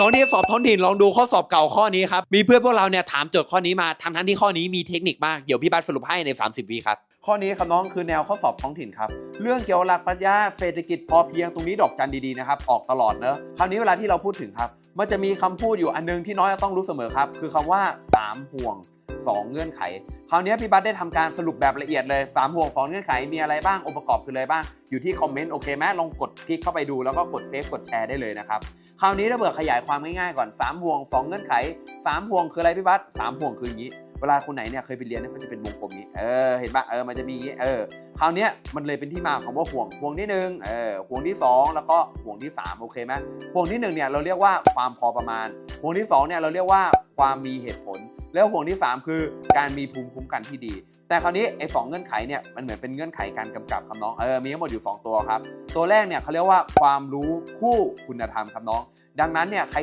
น้องที่สอบท้องถิ่นลองดูข้อสอบเก่าข้อนี้ครับ มีเพื่อนพวกเราเนี่ยถามโจทย์ข้อนี้มาทั้งทั้งที่ข้อนี้มีเทคนิคมาก เดี๋ยวพี่บัสสรุปให้ใน 30วิครับ ข้อนี้ครับน้องคือแนวข้อสอบท้องถิ่นครับ เรื่องเกี่ยวกับหลักปรัชญาเศรษฐกิจพอเพียงตรงนี้ดอกจันดีๆนะครับ ออกตลอดเนอะคราวนี้เวลาที่เราพูดถึงครับ มันจะมีคำพูดอยู่อันนึงที่น้อยจะต้องรู้เสมอครับ คือคำว่า 3 ห่วง 2 เงื่อนไข คราวนี้พี่บัสได้ทำการสรุปแบบละเอียดเลย 3 ห่วง 2 เงื่อนไข มีอะไรบ้าง องค์ประกอบคืออะไรบ้าง อยู่ที่คอมเมนต์โอเคไหมลองกดคลิกเข้าไปดูแล้วก็กดเซฟกดแชร์ได้เลยนะครับ คราวนี้ถ้าเบื่อขยายความง่ายๆก่อน 3 ห่วง 2 เงื่อนไข 3 ห่วงคืออะไรพี่บัส3ห่วงคืออย่างนี้ เวลาคนไหนเนี่ยเคยไปเรียนเนี่ยมันจะเป็นวงกลมนี้ เออ เห็นปะเออ มันจะมีอย่างนี้ เออ คราวนี้มันเลยเป็นที่มาของว่าห่วง ห่วงที่หนึ่งเออ ห่วงที่สองแล้วก็ห่วงที่สามโอเคไหมห่วงที่หนึ่งเนี่ยเราเรียกว่าความพอประมาณ ห่วงที่สองเนี่ยเราเรียกว่าความมีเหตุผล แล้วห่วงที่สามคือการมีภูมิคุ้มกันที่ดี แต่คราวนี้ไอ้สองเงื่อนไขเนี่ยมันเหมือนเป็นเงื่อนไขการกำกับครับน้องเออมีทั้งหมดอยู่ 2 ตัวครับ ตัวแรกเนี่ยเขาเรียกว่าความรู้คู่คุณธรรมครับน้อง ดังนั้นเนี่ยใครที่